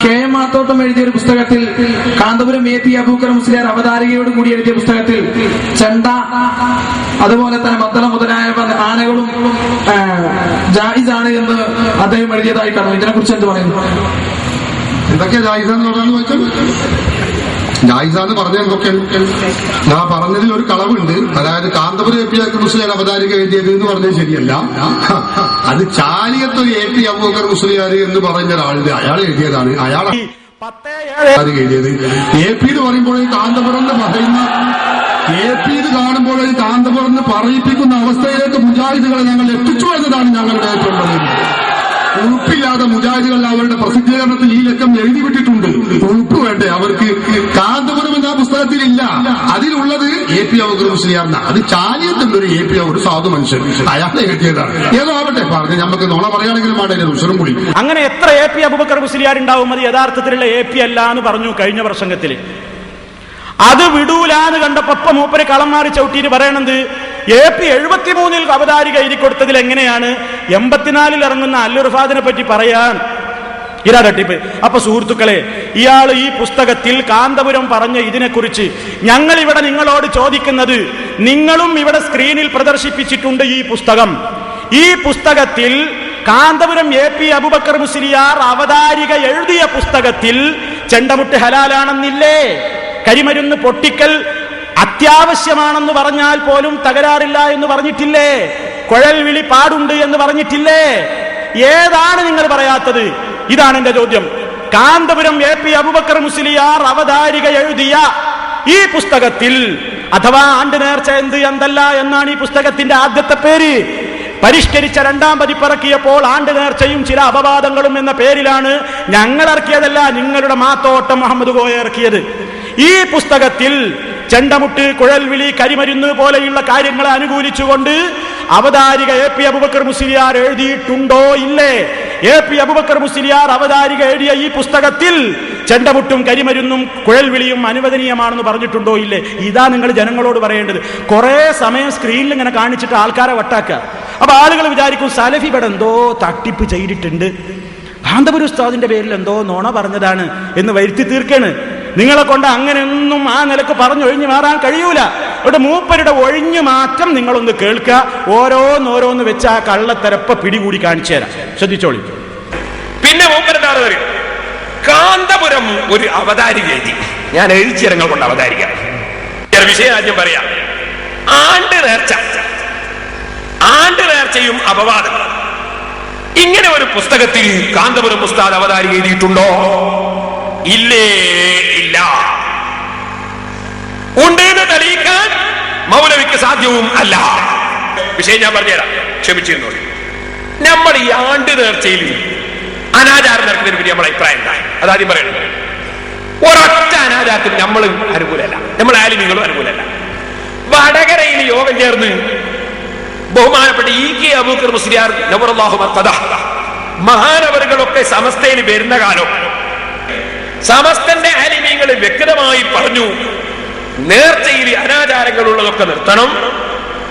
K M Mathottam എഴുതിയ ഒരു പുസ്തകത്തിൽ കാന്തപുരം എ പി അബൂക്കർ മുസ്ലിയാർ അവതാരികയോട് കൂടി എഴുതിയ പുസ്തകത്തിൽ ചെണ്ട അതുപോലെ തന്നെ മത്തള മുതലായ പല ആനകളും ജായിസാണ് എന്ന് അദ്ദേഹം എഴുതിയതായി കാണും ഇതിനെക്കുറിച്ച് എന്ത് പറയുന്നു? എന്തൊക്കെ ജായിസാന്ന് പറഞ്ഞു വെച്ചാൽ ജായിസാന്ന് പറഞ്ഞ എന്തൊക്കെയാണ് ഞാൻ പറഞ്ഞതിൽ ഒരു കളവുണ്ട്. അതായത് കാന്തപുരം എ പി അബൂക്കർ മുസ്ലിയാർ അവതാരിക എഴുതിയത് എന്ന് പറഞ്ഞത് ശരിയല്ല. അത് ചാലിയത്തൊരു എ പി അബൂക്കർ മുസ്ലിയാർ എന്ന് പറഞ്ഞ ഒരാളുടെ അയാൾ എഴുതിയതാണ്. അയാൾ അത് എഴുതിയത്. എ പി എന്ന് പറയുമ്പോൾ കാന്തപുരം എന്ന് പറയുന്ന എ പി ഇത് കാണുമ്പോൾ കാന്തപുരം എന്ന് പറയിപ്പിക്കുന്ന അവസ്ഥയിലേക്ക് മുജാഹിദുകളെ ഞങ്ങൾ എത്തിച്ചു എന്നതാണ് ഞങ്ങളുടെ ഏറ്റവും പറയുന്നത് മുജാഹിദുകൾ അവരുടെ പ്രസിദ്ധീകരണത്തിൽ ഈ ലക്കം എഴുതി വിട്ടിട്ടുണ്ട്. ഉളുപ്പ് വേണ്ടേ? അവർക്ക് കാന്തപുരം എന്ന പുസ്തകത്തിൽ ഇല്ല. അതിലുള്ളത് എ പി അബൂക്കർ മുസ്ലിയാർന്ന അത് ചാലിയത്തിന്റെ ഒരു എ പി ഒരു സാധു മനുഷ്യൻ. അയാളെ എഴുതിയതാണ് ഏതോ ആവട്ടെ പറഞ്ഞു നമുക്ക് നോളെ പറയുകയാണെങ്കിലും വേണ്ട ഉഷറും കൂടി. അങ്ങനെ എത്ര എ പി അബുബക്കർ മുസ്ലിയാർ ഉണ്ടാവും അത് യഥാർത്ഥത്തിലുള്ള എ പി അല്ല എന്ന് പറഞ്ഞു കഴിഞ്ഞ പ്രസംഗത്തിൽ. അത് വിടൂലാന്ന് കണ്ടപ്പോ ഇപ്പൊ മൂപ്പര് കളം മാറി ചവിട്ടിയിട്ട് പറയണത് എ പി എഴുപത്തിമൂന്നിൽ അവതാരിക എഴുതി കൊടുത്തതിൽ എങ്ങനെയാണ്? എൺപത്തിനാലിൽ ഇറങ്ങുന്ന അല്ലുർഫാദിനെ പറ്റി പറയാൻ ഇതാ തട്ടിപ്പ് അപ്പൊ സുഹൃത്തുക്കളെ ഇയാൾ ഈ പുസ്തകത്തിൽ കാന്തപുരം പറഞ്ഞ ഇതിനെക്കുറിച്ച് ഞങ്ങൾ ഇവിടെ നിങ്ങളോട് ചോദിക്കുന്നത് നിങ്ങളും ഇവിടെ സ്ക്രീനിൽ പ്രദർശിപ്പിച്ചിട്ടുണ്ട് ഈ പുസ്തകം. ഈ പുസ്തകത്തിൽ കാന്തപുരം എ പി അബുബക്കർ മുസ്ലിയാർ അവതാരിക എഴുതിയ പുസ്തകത്തിൽ ചെണ്ടമുട്ട് ഹലാലാണെന്നില്ലേ? കരിമരുന്ന് പൊട്ടിക്കൽ അത്യാവശ്യമാണെന്ന് പറഞ്ഞാൽ പോലും തകരാറില്ല എന്ന് പറഞ്ഞിട്ടില്ലേ? കുഴൽ വിളി പാടുണ്ട് എന്ന് പറഞ്ഞിട്ടില്ലേ? ഏതാണ് നിങ്ങൾ പറയാത്തത്? ഇതാണ് എന്റെ ചോദ്യം. കാന്തപുരം എ പി അബുബക്കർ മുസ്ലിയാർ അവതാരിക എഴുതിയ ഈ പുസ്തകത്തിൽ അഥവാ ആണ്ട് നേർച്ച എന്ത് എന്തല്ല എന്നാണ് ഈ പുസ്തകത്തിന്റെ ആദ്യത്തെ പേര്. പരിഷ്കരിച്ച രണ്ടാം പതിപ്പിറക്കിയപ്പോൾ ആണ്ട് നേർച്ചയും ചില അപവാദങ്ങളും എന്ന പേരിലാണ് ഞങ്ങൾ ഇറക്കിയതല്ല നിങ്ങളുടെ മാത്തോട്ടം മുഹമ്മദ് ഗോയ ഇറക്കിയത്. ഈ പുസ്തകത്തിൽ ചെണ്ടമുട്ട് കുഴൽവിളി കരിമരുന്ന് പോലെയുള്ള കാര്യങ്ങളെ അനുകൂലിച്ചുകൊണ്ട് അവതാരിക എ പി അബുബക്കർ മുസ്ലിയാർ എഴുതിയിട്ടുണ്ടോ? ഇല്ലേ? എ പി അബുബക്കർ മുസ്ലിയാർ അവതാരിക എഴുതിയ ഈ പുസ്തകത്തിൽ ചെണ്ടമുട്ടും കരിമരുന്നും കുഴൽവിളിയും അനുവദനീയമാണെന്ന് പറഞ്ഞിട്ടുണ്ടോ? ഇല്ലേ? ഇതാ നിങ്ങൾ ജനങ്ങളോട് പറയേണ്ടത്. കുറെ സമയം സ്ക്രീനിൽ ഇങ്ങനെ കാണിച്ചിട്ട് ആൾക്കാരെ വട്ടാക്കുക അപ്പൊ ആളുകൾ വിചാരിക്കും സലഫി ഇവിടെ എന്തോ തട്ടിപ്പ് ചെയ്തിട്ടുണ്ട്. കാന്തപുര ഉസ്താദിന്റെ പേരിൽ എന്തോ നോണ പറഞ്ഞതാണ് എന്ന് വരുത്തി തീർക്കാണ്. നിങ്ങളെ കൊണ്ട് അങ്ങനെയൊന്നും ആ നിലയ്ക്ക് പറഞ്ഞൊഴിഞ്ഞു മാറാൻ കഴിയൂല. ഇവിടെ മൂപ്പരുടെ ഒഴിഞ്ഞു മാറ്റം നിങ്ങളൊന്ന് കേൾക്കുക ഓരോന്നോരോന്ന് വെച്ച് ആ കള്ളത്തരപ്പ പിടികൂടി കാണിച്ചു തരാം. ശ്രദ്ധിച്ചോളി. പിന്നെ മൂപ്പരെന്താണ് പറയും കാന്തപുരം ഒരു അവതാരിക ഞാൻ എഴുതിച്ചിരങ്ങൾ കൊണ്ട് അവതാരിക്കാം. വിഷയം ആദ്യം പറയാം. ആണ്ട് നേർച്ച. ആണ്ട് നേർച്ചയും അപവാദം ഇങ്ങനെ ഒരു പുസ്തകത്തിൽ കാന്തപുരം ഉസ്താദ് അവതാരി എഴുതിയിട്ടുണ്ടോ? ഇല്ലേ ഇല്ല. ഉണ്ടെന്ന് തെളിയിക്കാൻ മൗലവിക്ക് സാധ്യവും അല്ല. വിഷയം ഞാൻ പറഞ്ഞുതരാം. ക്ഷമിച്ചിരുന്നു നമ്മൾ ഈ ആണ്ട് നേർച്ചയിൽ അനാചാരം നടക്കുന്നതിന് പറ്റി നമ്മൾ അഭിപ്രായം അതാദ്യം പറയുന്നത് ഒരൊറ്റ അനാചാരത്തിന് നമ്മൾ അനുകൂലമല്ല. നമ്മൾ ആലിമികളും അനുകൂലമല്ല. വടകരയിൽ യോഗം ചേർന്ന് ബഹുമാനപ്പെട്ട ഇ കെ അബൂക്കർ മുസ്ലിയാർ നബുറാഹു മഹാനവറുകളൊക്കെ സമസ്തയിൽ വരുന്ന കാലം സമസ്തന്റെ ആലിമീങ്ങൾ വ്യക്തമായി പറഞ്ഞു നേർച്ചയിൽ അനാചാരങ്ങളുള്ളതൊക്കെ നിർത്തണം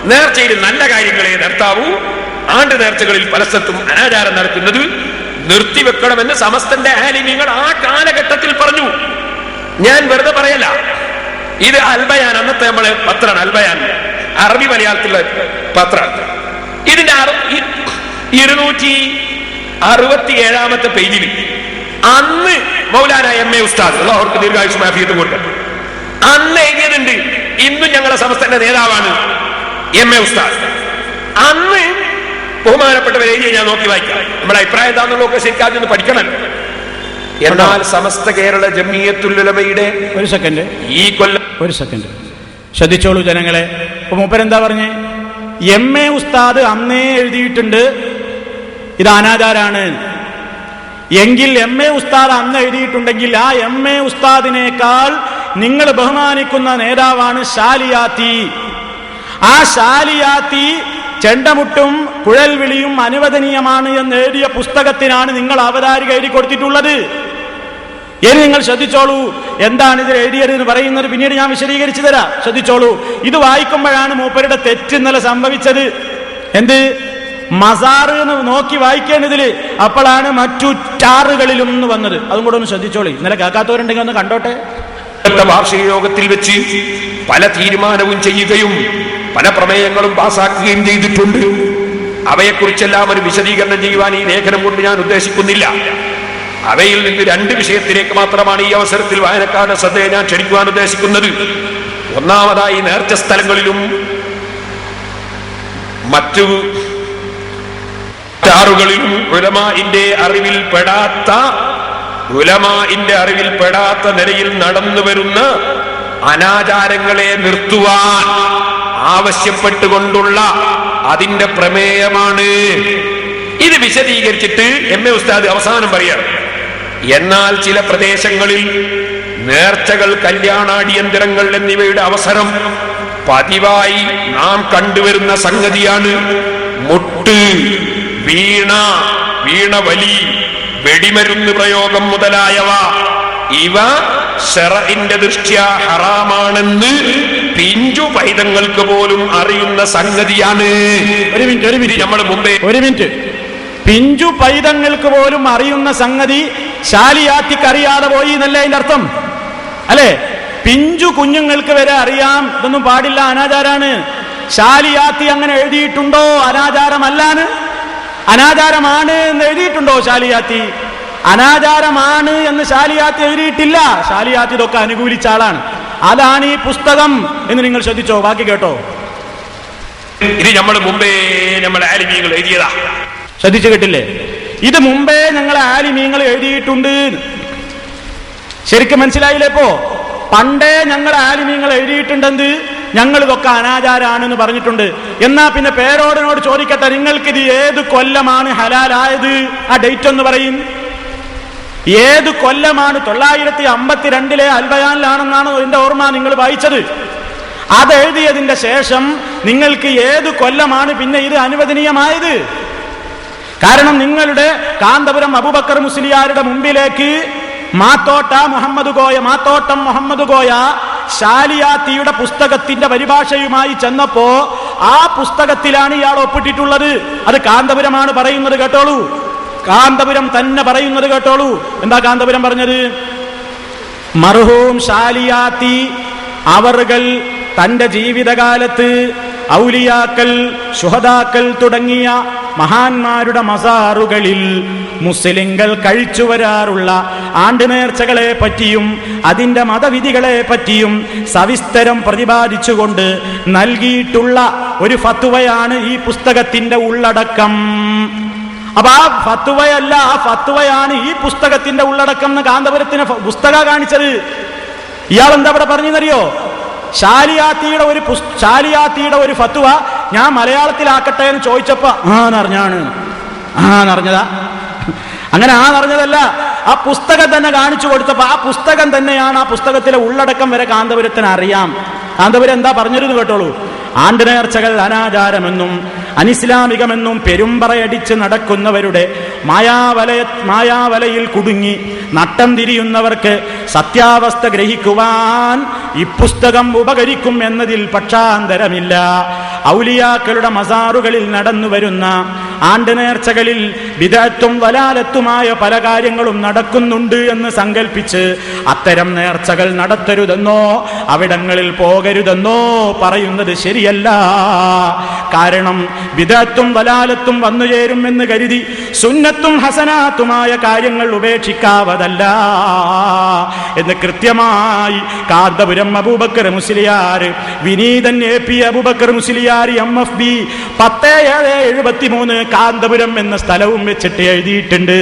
നേർച്ചയിൽ നല്ല കാര്യങ്ങളെ നിർത്താവൂ ആണ്ട് നേർച്ചകളിൽ പലസ്ഥത്തും അനാചാരം നടക്കുന്നത് നിർത്തിവെക്കണമെന്ന് സമസ്തന്റെ ആലിമീങ്ങൾ ആ കാലഘട്ടത്തിൽ പറഞ്ഞു. ഞാൻ വെറുതെ പറയല്ല ഇത് അൽബയാൻ അന്നത്തെ നമ്മളെ പത്രാണ് അൽബയാൻ അറബി മലയാളത്തിലെ പത്രാണ്. ഇതിന്റെ ഇരുന്നൂറ്റി അറുപത്തി ഏഴാമത്തെ പേജിൽ അന്ന് മൗലാന എം എ ഉസ്താദ് അവർക്ക് ദീർഘായുഷ് മാഫിയത്ത് കൊടുക്കട്ടെ. അന്ന് എഴുതിയതുണ്ട് ഇന്നും ഞങ്ങളുടെ സമസ്തന്റെ നേതാവാണ് എം എ ഉസ്താദ്. അന്ന് ബഹുമാനപ്പെട്ടവർ എഴുതിയ ഞാൻ നോക്കി വായിക്കാം. നമ്മുടെ അഭിപ്രായം എന്താണെന്നുള്ളതൊക്കെ ശരിക്കും ആദ്യം ഒന്ന് പഠിക്കണം. എന്നാൽ സമസ്ത കേരള ജമിയത്തുലമയുടെ ഒരു സെക്കൻഡ്. ഈ കൊല്ലം ഒരു സെക്കൻഡ്. ശ്രദ്ധിച്ചോളൂ ജനങ്ങളെ. അപ്പൊ മൂപ്പരെന്താ പറഞ്ഞേ? എം എ ഉസ്താദ് അന്നേ എഴുതിയിട്ടുണ്ട്. ഇത് അനാചാരാണ്. എങ്കിൽ എം എ ഉസ്താദ് അന്ന് എഴുതിയിട്ടുണ്ടെങ്കിൽ ആ എം എ ഉസ്താദിനേക്കാൾ നിങ്ങൾ ബഹുമാനിക്കുന്ന നേതാവാണ് ഷാലിയാത്തി ആ ഷാലിയാത്തി ചെണ്ടമുട്ടും കുഴൽവിളിയും അനുവദനീയമാണ് എന്ന് എഴുതിയ പുസ്തകത്തിനാണ് നിങ്ങൾ അവതാരിക എഴുതി കൊടുത്തിട്ടുള്ളത്. ഇനി നിങ്ങൾ ശ്രദ്ധിച്ചോളൂ എന്താണ് ഇതിൽ എഴുതിയത് എന്ന് പറയുന്നത് പിന്നീട് ഞാൻ വിശദീകരിച്ചു തരാം. ശ്രദ്ധിച്ചോളൂ ഇത് വായിക്കുമ്പോഴാണ് മൂപ്പരുടെ തെറ്റ് ഇന്നലെ സംഭവിച്ചത്. എന്ത്? മസാറ് എന്ന് നോക്കി വായിക്കേണ്ടതിൽ അപ്പോഴാണ് മറ്റു ടാറുകളിലും ഒന്ന് വന്നത്. അതും കൂടെ ഒന്ന് ശ്രദ്ധിച്ചോളി. ഇന്നലെ കേൾക്കാത്തവരുണ്ടെങ്കിൽ ഒന്ന് കണ്ടോട്ടെ? വാർഷിക യോഗത്തിൽ വെച്ച് പല തീരുമാനവും ചെയ്യുകയും പല പ്രമേയങ്ങളും പാസാക്കുകയും ചെയ്തിട്ടുണ്ട്. അവയെക്കുറിച്ചെല്ലാം ഒരു വിശദീകരണം ചെയ്യുവാൻ ഈ ലേഖനം കൊണ്ട് ഞാൻ ഉദ്ദേശിക്കുന്നില്ല. അവയിൽ നിന്ന് രണ്ട് വിഷയത്തിലേക്ക് മാത്രമാണ് ഈ അവസരത്തിൽ വായനക്കാരുടെ ശ്രദ്ധയെ ഞാൻ ക്ഷണിക്കുവാൻ ഉദ്ദേശിക്കുന്നത്. ഒന്നാമതായി നേർച്ച സ്ഥലങ്ങളിലും മറ്റു ാറുകളിലും ഉലമാന്റെ അറിവിൽ പെടാത്ത ഉലമാന്റെ അറിവിൽ പെടാത്ത നിലയിൽ നടന്നു വരുന്ന അനാചാരങ്ങളെ നിർത്തുവാൻ ആവശ്യപ്പെട്ടുകൊണ്ടുള്ള അതിന്റെ പ്രമേയമാണ്. ഇത് വിശദീകരിച്ചിട്ട് എം എ ഉസ്താദ് അവസാനം പറയാണ് എന്നാൽ ചില പ്രദേശങ്ങളിൽ നേർച്ചകൾ കല്യാണാടിയന്തരങ്ങൾ എന്നിവയുടെ അവസരം പതിവായി നാം കണ്ടുവരുന്ന സംഗതിയാണ് മുട്ട്. വീണ വീണവലി വെടിമരുന്ന് പ്രയോഗം മുതലായവ. ഇവ ഷെറഇന്റെ ദൃഷ്ട്യ ഹറാമാണെന്ന് പിഞ്ചു പൈതങ്ങൾക്ക് പോലും അറിയുന്ന സംഗതിയാണ്. ഒരു മിനിറ്റ് ഒരു മിനിറ്റ്. നമ്മൾ മുമ്പേ ഒരു മിനിറ്റ്. പിഞ്ചു പൈതങ്ങൾക്ക് പോലും അറിയുന്ന സംഗതി ശാലിയാത്തിക്ക് അറിയാതെ പോയി എന്നല്ലേ അതിന്റെ അർത്ഥം? അല്ലേ? പിഞ്ചു കുഞ്ഞുങ്ങൾക്ക് വരെ അറിയാം ഇതൊന്നും പാടില്ല. അനാചാരാണ്. ശാലിയാത്തി അങ്ങനെ എഴുതിയിട്ടുണ്ടോ? അനാചാരമല്ലാന്ന്? അനാചാരമാണ് എന്ന് എഴുതിയിട്ടുണ്ടോ ശാലിയാത്തി? അനാചാരമാണ് എന്ന് ശാലിയാത്തി എഴുതിയിട്ടില്ല. ശാലിയാത്തി ഇതൊക്കെ അനുകൂലിച്ച ആളാണ്. അതാണ് ഈ പുസ്തകം എന്ന് നിങ്ങൾ ശ്രദ്ധിച്ചോ? ബാക്കി കേട്ടോ. ഇത് നമ്മൾ മുമ്പേ നമ്മുടെ ആലിമീങ്ങൾ എഴുതിയതാ. ശ്രദ്ധിച്ചു കേട്ടില്ലേ? ഇത് മുമ്പേ ഞങ്ങൾ ആലിമീങ്ങൾ എഴുതിയിട്ടുണ്ട്. ശരിക്കും മനസ്സിലായില്ലേ ഇപ്പോ? പണ്ടേ ഞങ്ങൾ ആലിമീങ്ങൾ എഴുതിയിട്ടുണ്ടെന്ന് ഞങ്ങൾ ഇതൊക്കെ അനാചാരാണെന്ന് പറഞ്ഞിട്ടുണ്ട്. എന്നാ പിന്നെ പേരോടിനോട് ചോദിക്കട്ടെ നിങ്ങൾക്ക് ഇത് ഏത് കൊല്ലമാണ് ഹലാലായത്? ആ ഡേറ്റ് ഒന്ന് പറയും. ഏത് കൊല്ലമാണ് തൊള്ളായിരത്തി അമ്പത്തിരണ്ടിലെ അൽബയാനിലാണെന്നാണ് എന്റെ ഓർമ്മ നിങ്ങൾ വായിച്ചത്? അത് എഴുതിയതിന്റെ ശേഷം നിങ്ങൾക്ക് ഏത് കൊല്ലമാണ് പിന്നെ ഇത് അനുവദനീയമായത്? കാരണം നിങ്ങളുടെ കാന്തപുരം അബുബക്കർ മുസ്ലിയാരുടെ മുമ്പിലേക്ക് മാത്തോട്ട മുഹമ്മദ് കോയ മാത്തോട്ടം മുഹമ്മദ് കോയ ഷാലിയാത്തിയുടെ പുസ്തകത്തിന്റെ പരിഭാഷയുമായി ചെന്നപ്പോ ആ പുസ്തകത്തിലാണ് ഇയാൾ ഒപ്പിട്ടിട്ടുള്ളത്. അത് കാന്തപുരമാണ് പറയുന്നത് കേട്ടോളൂ. കാന്തപുരം തന്നെ പറയുന്നത് കേട്ടോളൂ. എന്താ കാന്തപുരം പറഞ്ഞത്? മർഹൂം ശാലിയാത്തി അവറുകൾ തന്റെ ജീവിതകാലത്ത് ഔലിയാക്കൾ ശുഹദാക്കൽ തുടങ്ങിയ മഹാന്മാരുടെ മസാറുകളിൽ മുസ്ലിങ്ങൾ കഴിച്ചു വരാറുള്ള ആണ്ടുനേർച്ചകളെ പറ്റിയും അതിന്റെ മതവിധികളെ പറ്റിയും സവിസ്തരം പ്രതിപാദിച്ചുകൊണ്ട് നൽകിയിട്ടുള്ള ഒരു ഫത്തുവയാണ് ഈ പുസ്തകത്തിന്റെ ഉള്ളടക്കം. അപ്പൊ ആ ഫത്തുവയല്ല ആ ഫത്തുവയാണ് ഈ പുസ്തകത്തിന്റെ ഉള്ളടക്കം എന്ന് കാന്തപുരത്തിന് പുസ്തക കാണിച്ചത്. ഇയാൾ എന്താ ഇവിടെ പറഞ്ഞറിയോ ശാലിയാത്തിയുടെ ഒരു ശാലിയാത്തിയുടെ ഒരു ഫത്വ ഞാൻ മലയാളത്തിലാക്കട്ടെ എന്ന് ചോദിച്ചപ്പോ ആ നിറഞ്ഞാണ് ആ നിറഞ്ഞതാ അങ്ങനെ ആ നിറഞ്ഞതല്ല ആ പുസ്തകം തന്നെ കാണിച്ചു കൊടുത്തപ്പോ ആ പുസ്തകം തന്നെയാണ് ആ പുസ്തകത്തിലെ ഉള്ളടക്കം വരെ കാന്തപുരത്തിന് അറിയാം കാന്തപുരം എന്താ പറഞ്ഞിരുന്നു കേട്ടോളൂ? ആണ്ടുനേർച്ചകൾ അനാചാരമെന്നും അനിസ്ലാമികമെന്നും പെരുമ്പറയടിച്ച് നടക്കുന്നവരുടെ മായാവലയ മായാവലയിൽ കുടുങ്ങി നട്ടം തിരിയുന്നവർക്ക് സത്യാവസ്ഥ ഗ്രഹിക്കുവാൻ ഈ പുസ്തകം ഉപകരിക്കും എന്നതിൽ പക്ഷാന്തരമില്ല. ഔലിയാക്കളുടെ മസാറുകളിൽ നടന്നു വരുന്ന ആണ്ടുനേർച്ചകളിൽ വിദഗ്ധത്തും വലാലത്തുമായ പല കാര്യങ്ങളും നടക്കുന്നുണ്ട് എന്ന് സങ്കല്പിച്ച് അത്തരം നേർച്ചകൾ നടത്തരുതെന്നോ അവിടങ്ങളിൽ പോകരുതെന്നോ പറയുന്നത് ശരിയല്ല. കാരണം വിദഗ്ധത്തും വലാലത്തും വന്നു ചേരുമെന്ന് കരുതി സുന്നത്തും ഹസനാത്തുമായ കാര്യങ്ങൾ ഉപേക്ഷിക്കാവതല്ല. എന്ന് കൃത്യമായി Kanthapuram Abubakar Musliyar വിനീതൻ A P Abubakar Musliyar M F B പത്ത് ഏഴ് എഴുപത്തി മൂന്ന് കാന്തപുരം എന്ന സ്ഥലവും വെച്ചിട്ട് എഴുതിയിട്ടുണ്ട്